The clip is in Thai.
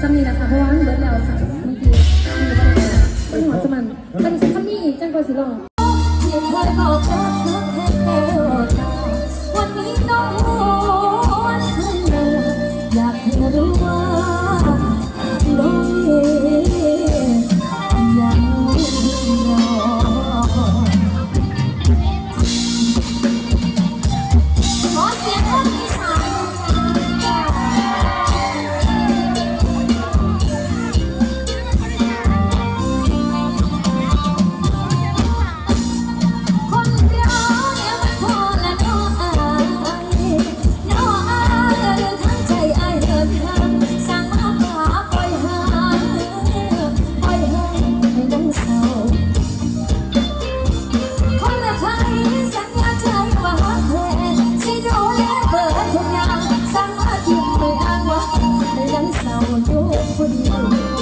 สำมีนะคะเพราะว่าเบิร์ดแล้วสามเมื่อกี้มันหัวสมันมันสำมีจังก็สิลสียงอก What?